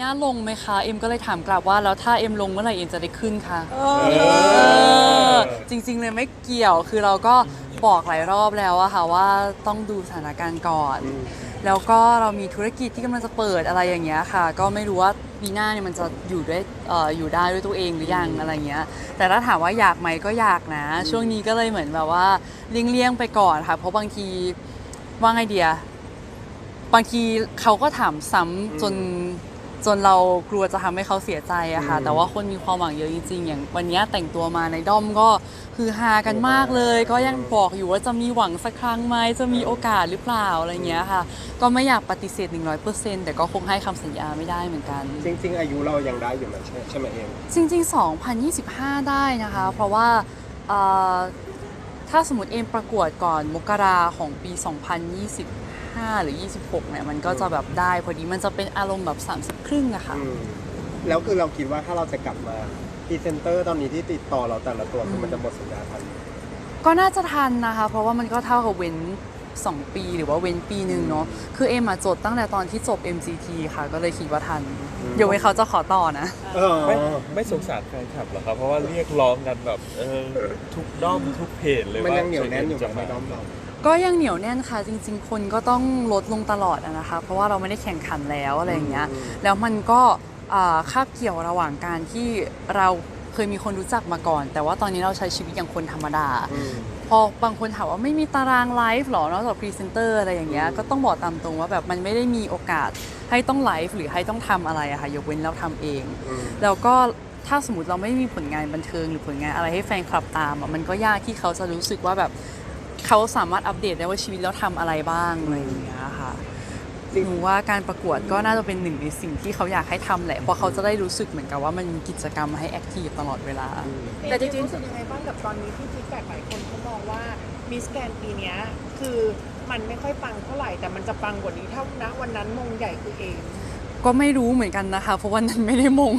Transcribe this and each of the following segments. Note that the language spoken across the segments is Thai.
น่าลงไหมคะ เอ็มก็เลยถามกลับว่าแล้วถ้าเอ็มลงเมื่อไหร่เอ็มจะได้ขึ้นคะเอเออจริง ๆ เลยไม่เกี่ยว คือเราก็บอกหลายรอบแล้วอะค่ะว่าต้องดูสถานการณ์ก่อน แล้วก็เรามีธุรกิจที่กำลังจะเปิดอะไรอย่างเงี้ยค่ะ ก็ไม่รู้ว่าปีหน้าเนี่ยมันจะอยู่ด้วยเอ่ออยู่ได้ด้วยตัวเองหรือยังอะไรเงี้ย แต่ถ้าถามว่าอยากไหมก็อยากนะ ช่วงนี้ก็เลยเหมือนแบบว่าเลี่ยงๆไปก่อนค่ะ เพราะบางทีว่าไงเดีย บางทีเขาก็ถามซ้ำจน จนเรากลัวจะทำให้เขาเสียใจอะค่ะอืมแต่ว่าคนมีความหวังเยอะจริงๆ อย่างวันเนี้ยแต่งตัวมาในด้อมก็คือฮากันมากเลย ก็ยังบอกอยู่ว่าจะมีหวังสักครั้งไหมจะมีโอกาสหรือเปล่าอะไรเงี้ยค่ะ ก็ไม่อยากปฏิเสธ 100%แต่ก็คงให้คำสัญญาไม่ได้เหมือนกัน จริง ๆ อายุเรายังได้อยู่ไหมใช่ใช่ไหมเองจริง ๆ 2025 ได้นะคะ เพราะว่าเอ่อ ถ้าสมมติเอมประกวดก่อนมกราของปี 2025 หรือ 26เนี่ยมันก็จะแบบได้พอดีมันจะเป็นอารมณ์แบบ 30 ครึ่งอะค่ะ อืมแล้วคือเราคิดว่าถ้าเราจะกลับมาพรีเซนเตอร์ตอนนี้ที่ติดต่อเราแต่ละตัวคือมันจะหมดสัญญาทัน ก็น่าจะทันนะคะ เพราะว่ามันก็เท่ากับเว้น 2 ปีหรือว่าเว้นปีหนึ่งเนาะคือเอมอะจดตั้งแต่ตอนที่จบ MCT ค่ะ ก็เลยคิดว่าทันอืมเดี๋ยวไว้เขาจะขอต่อนะ เออไม่ไม่สงสารแฟนคลับเหรอครับ เพราะว่าเรียกร้องกันแบบเออทุกด้อมทุกเพจเลยมันว่ายังเหนียวแน่นอยู่จะกับในมาด้อมเรา ก็ยังเหนียวแน่นค่ะ จริง ๆ คนก็ต้องลดลงตลอดอะนะคะ เพราะว่าเราไม่ได้แข่งขันแล้วอะไรอย่างเงี้ยอืมแล้วมันก็อ่าคาบเกี่ยวระหว่างการที่เราเคยมีคนรู้จักมาก่อน แต่ว่าตอนนี้เราใช้ชีวิตอย่างคนธรรมดา อืม พอบางคนถามว่าไม่มีตารางไลฟ์หรอนอกจากพรีเซนเตอร์อะไรอย่างเงี้ยก็ต้องบอกตามตรงว่าแบบมันไม่ได้มีโอกาสให้ต้องไลฟ์หรือให้ต้องทำอะไรอะค่ะยกเว้นเราทำเองอืมแล้วก็ถ้าสมมติเราไม่มีผลงานบันเทิงหรือผลงานอะไรให้แฟนคลับตามอะมันก็ยากที่เขาจะรู้สึกว่าแบบเขาสามารถอัปเดตได้ว่าชีวิตเราทำอะไรบ้างอะไรอย่างเงี้ยค่ะหนูว่าการประกวดก็น่าจะเป็นหนึ่งในสิ่งที่เขาอยากให้ทำแหละ เพราะเขาจะได้รู้สึกเหมือนกับว่ามันมีกิจกรรมให้แอคทีฟตลอดเวลา แต่จริงๆรู้สึกยังไงบ้างกับตอนนี้ที่ฟีดแบ็กหลายคนเขา มองว่ามิสแกนปีเนี้ยคือมันไม่ค่อยปังเท่าไหร่แต่มันจะปังกว่านี้เท่านะวันนั้นมงใหญ่คือเอง ก็ไม่รู้เหมือนกันนะคะ เพราะวันนั้นไม่ได้มง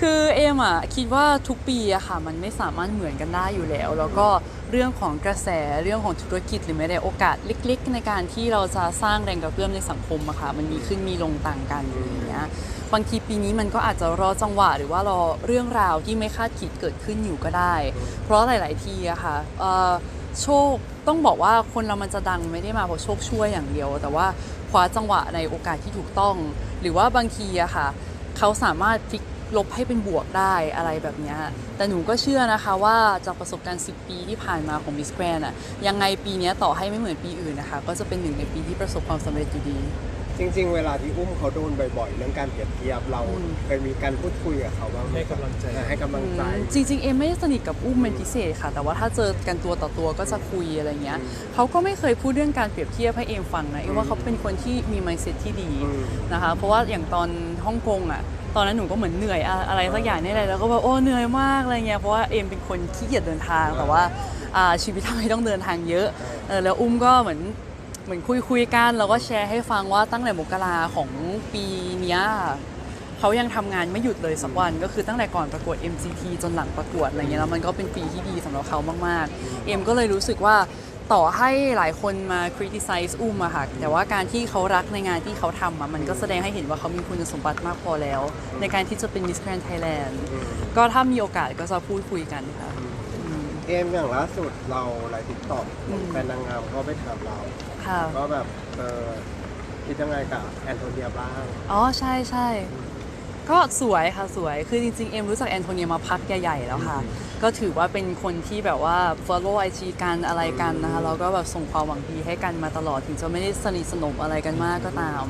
คือเอมอะคิดว่าทุกปีอะค่ะมันไม่สามารถเหมือนกันได้อยู่แล้ว แล้วก็เรื่องของกระแสเรื่องของธุรกิจหรือแม้แต่โอกาสเล็ก ๆ ในการที่เราจะสร้างแรงกระเพื่อมในสังคมอะค่ะมันมีขึ้นมีลงต่างกันอย่างเงี้ยบางทีปีนี้มันก็อาจจะรอจังหวะหรือว่ารอเรื่องราวที่ไม่คาดคิดเกิดขึ้นอยู่ก็ได้ เพราะหลาย ๆ ทีอะค่ะโชคต้องบอกว่าคนเรามันจะดังไม่ได้มาเพราะโชคช่วยอย่างเดียว แต่ว่าคว้าจังหวะในโอกาสที่ถูกต้อง หรือว่าบางทีอะค่ะเขาสามารถพลิก ลบให้เป็นบวกได้อะไรแบบเนี้ยแต่หนูก็เชื่อนะคะว่าจากประสบการณ์ 10 ปีที่ผ่านมาของ Miss Grand อะยังไงปีเนี้ยต่อให้ไม่เหมือนปีอื่นนะคะ ก็จะเป็นหนึ่งในปีที่ประสบความสำเร็จอยู่ดี จริง ๆ เวลาที่อุ้มเขาโดนบ่อยๆ เรื่องการเปรียบเทียบเราอืมเคยมีการพูดคุยกับเขาบ้างไหมให้กำลังใจเออให้กำลังใจ จริง ๆ เอ็มไม่ได้สนิทกับอุ้มเป็นพิเศษค่ะ แต่ว่าถ้าเจอกันตัวต่อตัวก็จะคุยอะไรเงี้ยอืมเขาก็ไม่เคยพูดเรื่องการเปรียบเทียบให้เอ็มฟังนะเอ็มว่าเขาเป็นคนที่มี mindset ที่ดีอืมนะคะ เพราะว่าอย่างตอน ฮ่องกงอะตอนนั้นหนูก็เหมือนเหนื่อยอะไรสักอย่างนี่แหละแล้วก็แบบโอ้เหนื่อยมากอะไรเงี้ยเพราะว่าเอ็มเป็นคนขี้เกียจเดินทางแต่ว่าชีวิตทำให้ต้องเดินทางเยอะแล้วอุ้มก็เหมือนเหมือนคุยคุยกันแล้วก็แชร์ให้ฟังว่าตั้งแต่มกราของปีเนี้ยเขายังทำงานไม่หยุดเลยสักวัน ก็คือตั้งแต่ก่อนประกวด MCT จนหลังประกวดอะไรเงี้ยแล้วมันก็เป็นปีที่ดีสำหรับเขามากๆ เอ็มก็เลยรู้สึกว่า ต่อให้หลายคนมา criticize อุ้มอะค่ะ แต่ว่าการที่เขารักในงานที่เขาทำอะมันก็แสดงให้เห็นว่าเขามีคุณสมบัติมากพอแล้ว ในการที่จะเป็น Miss Grand Thailand อืมก็ถ้ามีโอกาสก็จะพูดคุยกันค่ะอืมเกมอย่างล่าสุดเราไลฟ์ทิกตอกอืมแฟนนางงามก็ไปถามเราค่ะก็แบบเออคิดยังไงกับแอนโทเนียบ้าง อ๋อใช่ใช่ ก็สวยค่ะสวย คือจริงๆ เอ็มรู้จักแอนโทเนียมาพักใหญ่ๆแล้วค่ะ ก็ถือว่าเป็นคนที่แบบว่า follow IG กันอะไรกันนะคะแล้วก็แบบส่งความหวังดีให้กันมาตลอดถึงจะไม่ได้สนิทสนมอะไรกันมากก็ตาม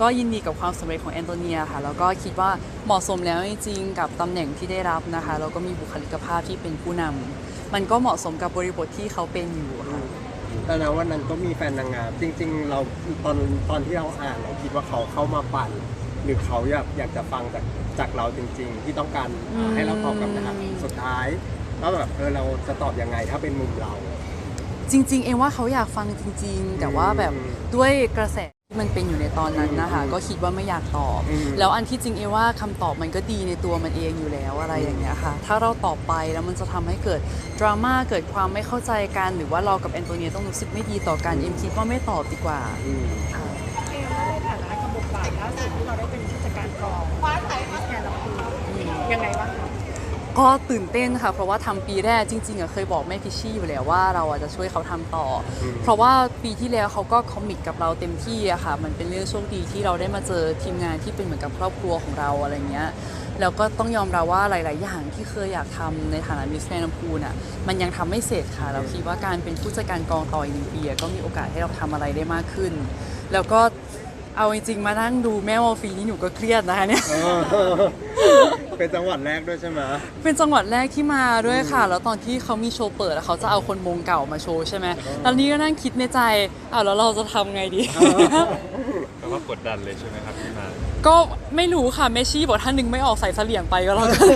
ก็ยินดีกับความสำเร็จของแอนโทเนียค่ะ แล้วก็คิดว่าเหมาะสมแล้วจริงๆ กับตำแหน่งที่ได้รับนะคะ แล้วก็มีบุคลิกภาพที่เป็นผู้นำมันก็เหมาะสมกับบริบทที่เขาเป็นอยู่ค่ะแต่นะวันนั้นก็มีแฟนนางงามจริง ๆ เราตอนตอนที่เราอ่านเราคิดว่าเขาเข้ามาปั่น หรือเขาอยากอยากจะฟังจากจากเราจริง ๆ ที่ต้องการอืมให้เราตอบกับนะครับสุดท้ายแล้วแบบเออเราจะตอบยังไงถ้าเป็นมุมเรา จริง ๆ เองว่าเขาอยากฟังจริง ๆ แต่ว่าแบบอืมด้วยกระแสที่มันเป็นอยู่ในตอนนั้นนะคะก็คิดว่าไม่อยากตอบ อืม แล้วอันที่จริงเอว่าคำตอบมันก็ดีในตัวมันเองอยู่แล้วอะไรอย่างเงี้ยค่ะ ถ้าเราตอบไปแล้วมันจะทำให้เกิดดราม่าเกิดความไม่เข้าใจกัน หรือว่าเรากับแอนโทเนียต้องรู้สึกไม่ดีต่อกันเอ็มคิดว่าไม่ตอบดีกว่าอืม ค่ะ เอมว่าในฐานะกับบทบาทล่าสุดที่เราได้เป็นผู้จัดการกองฟ้าใสมาแทนเราคือยังไงบ้างคะก็ตื่นเต้นค่ะ เพราะว่าทำปีแรกจริงๆอะเคยบอกแม่พิชชี่อยู่แล้วว่าเราอะจะช่วยเขาทำต่ออเพราะว่าปีที่แล้วเขาก็คอมมิตกับเราเต็มที่อะค่ะ มันเป็นเรื่องโชคดีที่เราได้มาเจอทีมงานที่เป็นเหมือนกับครอบครัวของเราอะไรเงี้ยแล้วก็ต้องยอมรับว่าหลาย ๆ อย่างที่เคยอยากทำในฐานะมิสแกรนด์พูน่ะมันยังทำไม่เสร็จค่ะ เราคิดว่าการเป็นผู้จัดการกองต่ออีกหนึ่งปีอะก็มีโอกาสให้เราทำอะไรได้มากขึ้น แล้วก็ เอาจริงๆมานั่งดูแม่วอลฟีนี่หนูก็เครียดนะคะเนี่ย เออเป็นจังหวัดแรกด้วยใช่ไหม เป็นจังหวัดแรกที่มาด้วยค่ะ แล้วตอนที่เขามีโชว์เปิดอะเขาจะเอาคนมงเก่ามาโชว์ใช่ไหมตอนนี้ก็นั่งคิดในใจอ้าวแล้วเราจะทำไงดี แปลว่ากดดันเลยใช่ไหมครับที่มา ก็ไม่รู้ค่ะแม่ชี่บอกท่านนึงไม่ออกใส่เสลี่ยงไปก็แล้วกัน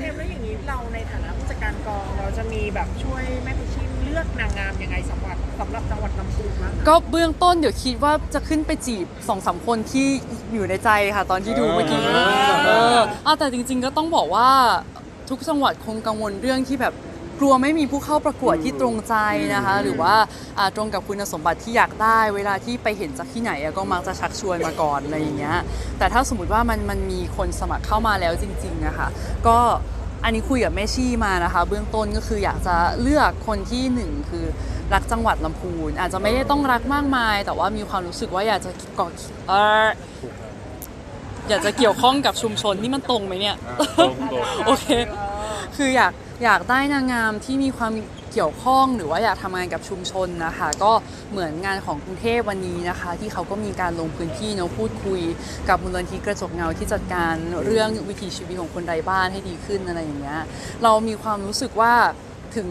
เอ็มแล้วอย่างนี้เราในฐานะผู้จัดการกองเราจะมีแบบช่วยแม่พิชชี่เลือกนางงามยังไงสำหรับ สำหรับจังหวัดลำพูนบ้างคะก็เบื้องต้นเดี๋ยวคิดว่าจะขึ้นไปจีบสองสามคนที่อยู่ในใจค่ะ ตอนที่ดูเมื่อกี้อ่าเออเอาแต่จริง ๆ ก็ต้องบอกว่าทุกจังหวัดคงกังวลเรื่องที่แบบกลัวไม่มีผู้เข้าประกวดที่ตรงใจนะคะ หรือว่าอ่าตรงกับคุณสมบัติที่อยากได้ เวลาที่ไปเห็นจากที่ไหนอะก็มักจะชักชวนมาก่อนอะไรอย่างเงี้ยแต่ถ้าสมมติว่ามันมันมีคนสมัครเข้ามาแล้วจริงๆอะค่ะก็อันนี้คุยกับแม่ชี่มานะคะ เบื้องต้นก็คืออยากจะเลือกคนที่หนึ่งคือ รักจังหวัดลำพูน อาจจะไม่ได้ต้องรักมากมาย แต่ว่ามีความรู้สึกว่าอยากจะเกาะเอออยากจะเกี่ยวข้องกับชุมชนนี่มันตรงไหมเนี่ย ตรงตรงโอเค คืออยากอยากได้นางงามที่มีความเกี่ยวข้องหรือว่าอยากทำงานกับชุมชนนะคะ ก็เหมือนงานของกรุงเทพวันนี้นะคะ ที่เขาก็มีการลงพื้นที่เนาะพูดคุย กับมูลนิธิกระจกเงาที่จัดการเรื่องวิถีชีวิตของคนไร้บ้านให้ดีขึ้นอะไรอย่างเงี้ยเรามีความรู้สึกว่าถึง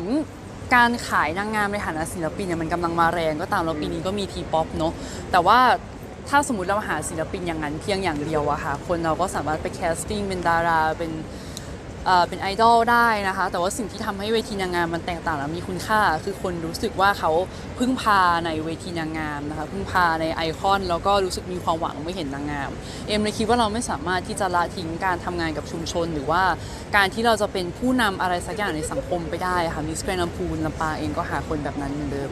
การขายนางงามในฐานะศิลปินเนี่ยมันกำลังมาแรงก็ตามแล้วปีนี้ก็มีทีป๊อปเนาะแต่ว่าถ้าสมมติเราหาศิลปินอย่างนั้นเพียงอย่างเดียวอะค่ะคนเราก็สามารถไปแคสติ้งเป็นดาราเป็น เป็นไอดอลได้นะคะ แต่ว่าสิ่งที่ทำให้เวทีนางงามมันแตกต่างและมีคุณค่า คือคนรู้สึกว่าเขาพึ่งพาในเวทีนางงามนะคะพึ่งพาในไอคอน แล้วก็รู้สึกมีความหวังไม่เห็นนางงาม เอ็มเลยคิดว่าเราไม่สามารถที่จะละทิ้งการทำงานกับชุมชน หรือว่าการที่เราจะเป็นผู้นำอะไรสักอย่างในสังคมไปได้ค่ะมิสแกรนด์ลำพูนลำปางเองก็หาคนแบบนั้นเหมือนเดิม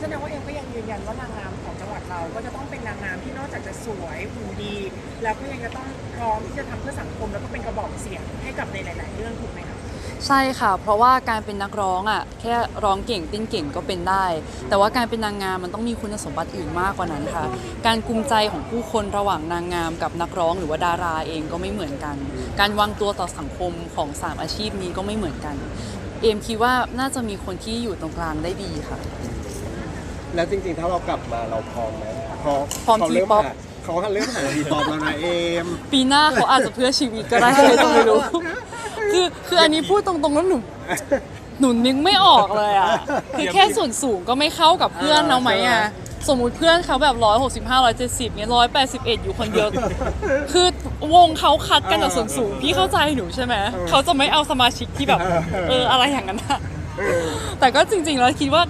แสดงว่าเอ็มก็ยังยืนยันว่านางงามของจังหวัดเราก็จะ นนางงามที่นอกจากจะสวยหุ่นดี แล้วก็ยังจะต้องพร้อมที่จะทำเพื่อสังคม แล้วก็เป็นกระบอกเสียงให้กับในหลาย ๆ เรื่องถูกไหมคะ ใช่ค่ะ เพราะว่าการเป็นนักร้องอะแค่ร้องเก่งเต้นเก่งก็เป็นได้ แต่ว่าการเป็นนางงามมันต้องมีคุณสมบัติอื่นมากกว่านั้นค่ะ การกุมใจของผู้คนระหว่างนางงามกับนักร้องหรือว่าดาราเองก็ไม่เหมือนกัน การวางตัวต่อสังคมของสามอาชีพนี้ก็ไม่เหมือนกัน เอมคิดว่าน่าจะมีคนที่อยู่ตรงกลางได้ดีค่ะ แล้วจริงๆ ถ้าเรากลับมาเราพร้อมไหมพอพร้อมเขาเริ่ม T-pop หาเขาเริ่มหาทีป๊อปแล้วนะเอม ปีหน้าเขาอาจจะเพื่อชีวิตก็ได้ ใครจะไม่รู้ คือคืออันนี้พูดตรงๆแล้วหนูหนูนึกไม่ออกเลยอะ คือแค่ส่วนสูงก็ไม่เข้ากับเพื่อนเราไหมอะ สมมุติเพื่อนเขาแบบ165 170เนี่ย181อยู่คนเดียว คือวงเขาคัดกันจากส่วนสูงพี่เข้าใจหนูใช่ไหม เขาจะไม่เอาสมาชิกที่แบบ เอออะไรอย่างนั้นอะแต่ก็จริงๆแล้วคิดว่า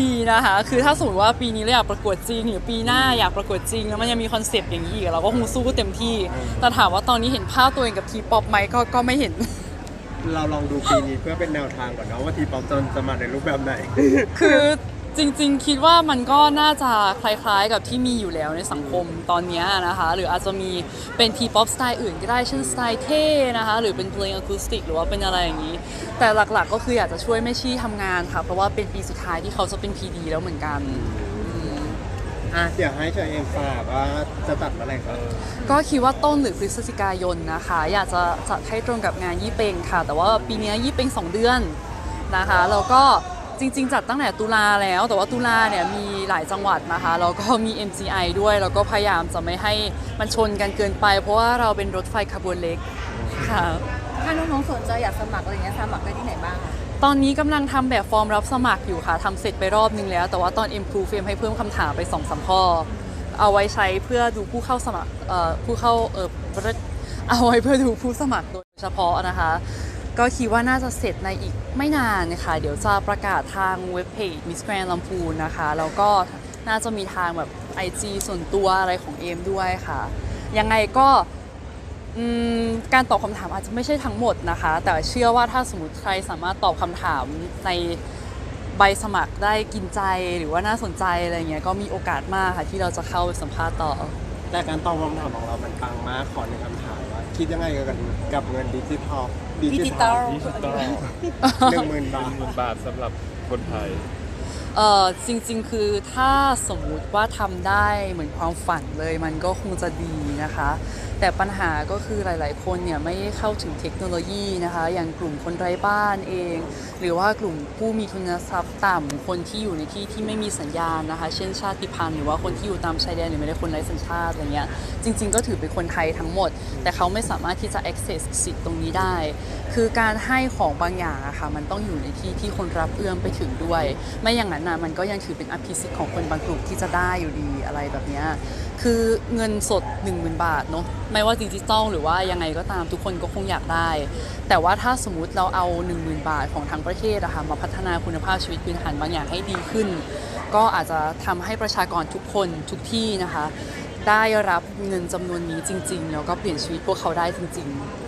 ดีนะคะ คือถ้าสมมติว่าปีนี้เราอยากประกวดจริงหรือปีหน้าอยากประกวดจริง แล้วมันยังมีคอนเซปต์อย่างนี้อีกเราก็คงสู้เต็มที่ แต่ถามว่าตอนนี้เห็นภาพตัวเองกับทีป๊อปไหมก็ก็ไม่เห็น เราลองดูปีนี้เพื่อเป็นแนวทางก่อนเนาะว่าทีป๊อปจะจะมาในรูปแบบไหน คือจริงๆ คิดว่ามันก็น่าจะคล้ายๆกับที่มีอยู่แล้วในสังคมตอนเนี้ยนะคะ หรืออาจจะมีเป็นทีป๊อปสไตล์อื่นก็ได้เช่นสไตล์เท่นะคะ หรือเป็นเพลงอะคูสติกหรือว่าเป็นอะไรอย่างนี้ แต่หลักๆก็คืออยากจะช่วยแม่ชี่ทำงานค่ะ เพราะว่าเป็นปีสุดท้ายที่เขาจะเป็น PD แล้วเหมือนกันอะเดี๋ยวให้เชอเอมฝากว่าจะตัดเมื่อไหร่ครับ ก็คิดว่าต้นหรือพฤศจิกายนนะคะ อยากจะจัดให้ตรงกับงานยี่เป็งค่ะ แต่ว่าปีนี้ยี่เป็งสองเดือนนะคะแล้วก็จริง ๆ จัดตั้งแต่ตุลาแล้ว แต่ว่าตุลาเนี่ยมีหลายจังหวัดนะคะแล้วก็มี MCI ด้วยแล้วก็พยายามจะไม่ให้มันชนกันเกินไป เพราะว่าเราเป็นรถไฟขบวนเล็กค่ะ ถ้าน้องๆสนใจอยากสมัครอะไรอย่างเงี้ยสมัครได้ที่ไหนบ้างอะตอนนี้กำลังทำแบบฟอร์มรับสมัครอยู่ค่ะทำเสร็จไปรอบนึงแล้ว แต่ว่าตอน improve เฟมให้เพิ่มคำถามไป2องสามข้อ เอาไว้ใช้เพื่อดูผู้เข้าสมัครเอ่อผู้เข้าเออเอาไว้เพื่อดูผู้สมัครโดยเฉพาะนะคะ ก็คิดว่าน่าจะเสร็จในอีกไม่นานนะคะเดี๋ยวจะประกาศทางเว็บเพจ Miss Grand ลำพูนนะคะ แล้วก็น่าจะมีทางแบบ IG ส่วนตัวอะไรของเอมด้วยค่ะ ยังไงก็ การตอบคำถามอาจจะไม่ใช่ทั้งหมดนะคะ แต่เชื่อว่าถ้าสมมติใครสามารถตอบคำถามในใบสมัครได้กินใจหรือว่าน่าสนใจอะไรเงี้ยก็มีโอกาสมากค่ะที่เราจะเข้าไปสัมภาษณ์ต่อแต่การตอบคำถามของเรามันปังมากขอหนึ่งคำถามว่า คิดยังไงกับกับเงินดิจิทัลดิจิตอลดิจิตอลหนึ่งหมื่นบาทหมื่นบาทสำหรับคนไทยเออจริง ๆ คือถ้าสมมุติว่าทำได้เหมือนความฝันเลยมันก็คงจะดีนะคะ แต่ปัญหาก็คือหลาย ๆ คนเนี่ยไม่เข้าถึงเทคโนโลยีนะคะ อย่างกลุ่มคนไร้บ้านเอง หรือว่ากลุ่มผู้มีทุนทรัพย์ต่ำคนที่อยู่ในที่ที่ไม่มีสัญญาณนะคะ เช่นชาติพันธุ์หรือว่าคนที่อยู่ตามชายแดนหรือไม่ได้คนไร้สัญชาติอะไรเงี้ยจริง ๆ ก็ถือเป็นคนไทยทั้งหมด แต่เขาไม่สามารถที่จะ access สิทธิ์ตรงนี้ได้ คือการให้ของบางอย่างอะค่ะมันต้องอยู่ในที่ที่คนรับเอื้อมไปถึงด้วย ไม่อย่างนั้นนะมันก็ยังถือเป็นอภิสิทธิ์ของคนบางกลุ่มที่จะได้อยู่ดีอะไรแบบเนี้ย คือเงินสด 1 0,000 บาทเนาะไม่ว่าดิจิตอลหรือว่ายังไงก็ตามทุกคนก็คงอยากได้ แต่ว่าถ้าสมมุติเราเอา 1 0,000 บาทของทั้งประเทศอะค่ะมาพัฒนาคุณภาพชีวิตพื้นฐานบางอย่างให้ดีขึ้น ก็อาจจะทำให้ประชากรทุกคนทุกที่นะคะ ได้รับเงินจำนวนนี้จริง ๆ แล้วก็เปลี่ยนชีวิตพวกเขาได้จริง ๆ